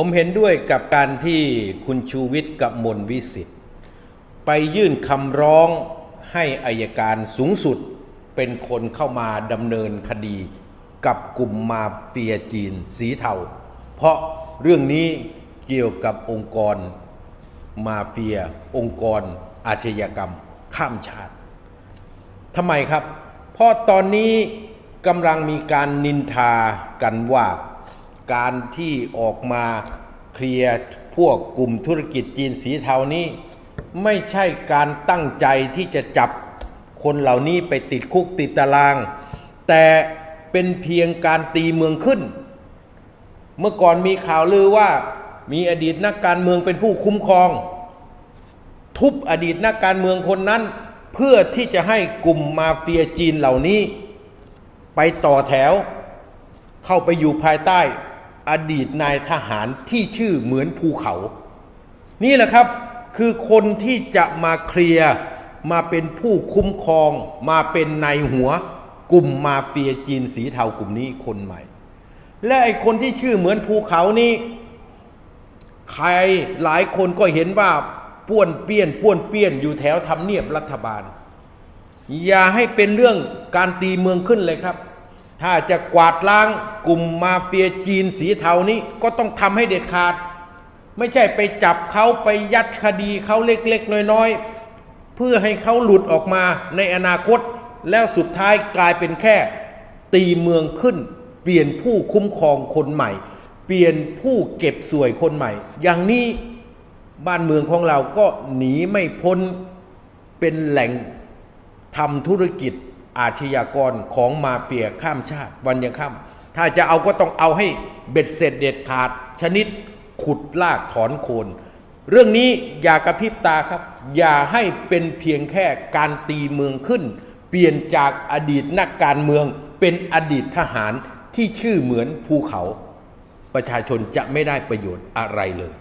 ผมเห็นด้วยกับการที่คุณชูวิทย์กับมนวิสิทธิ์ ไปยื่นคำร้องให้อายการสูงสุดเป็นคนเข้ามาดำเนินคดีกับกลุ่มมาเฟียจีนสีเทา เพราะเรื่องนี้เกี่ยวกับองค์กรมาเฟีย องค์กรอาชญากรรม ข้ามชาติทำไมครับ เพราะตอนนี้กำลังมีการนินทากันว่า การที่ออกมาเคลียร์พวกกลุ่มธุรกิจจีนสีเทานี้ ไม่ใช่การตั้งใจที่จะจับคนเหล่านี้ไปติดคุกติดตาราง แต่เป็นเพียงการตีเมืองขึ้น เมื่อก่อนมีข่าวลือว่ามีอดีตนักการเมืองเป็นผู้คุ้มครอง ทุบอดีตนักการเมืองคนนั้น เพื่อที่จะให้กลุ่มมาเฟียจีนเหล่านี้ ไปต่อแถว เข้าไปอยู่ภายใต้ อดีตนายทหารที่ชื่อเหมือนภูเขา นี่แหละครับคือคนที่จะมาเคลียร์มาเป็นผู้คุ้มครอง มาเป็นนายหัวกลุ่มมาเฟียจีนสีเทากลุ่มนี้คนใหม่ และไอคนที่ชื่อเหมือนภูเขานี้ใครหลายคนก็เห็นว่าป้วนเปี้ยนป้วนเปี้ยนอยู่แถวทำเนียบรัฐบาล อย่าให้เป็นเรื่องการตีเมืองขึ้นเลยครับ ถ้าจะกวาดล้างกลุ่มมาเฟียจีนสีเทานี้ก็ต้องทำให้เด็ดขาด ไม่ใช่ไปจับเขาไปยัดคดีเขาเล็กๆ น้อยๆ เพื่อให้เขาหลุดออกมาในอนาคต แล้วสุดท้ายกลายเป็นแค่ ตีเมืองขึ้น เปลี่ยนผู้คุ้มครองคนใหม่ เปลี่ยนผู้เก็บสวยคนใหม่ อย่างนี้บ้านเมืองของเราก็หนีไม่พ้นเป็นแหล่งทำธุรกิจ อาชญากรของมาเฟียข้ามชาติวันยังค่ำถ้าจะเอาก็ต้องเอาให้เบ็ดเสร็จเด็ดขาดชนิดขุดลากถอนโคน เรื่องนี้อย่ากระพริบตาครับ อย่าให้เป็นเพียงแค่การตีเมืองขึ้น เปลี่ยนจากอดีตนักการเมืองเป็นอดีตทหารที่ชื่อเหมือนภูเขา ประชาชนจะไม่ได้ประโยชน์อะไรเลย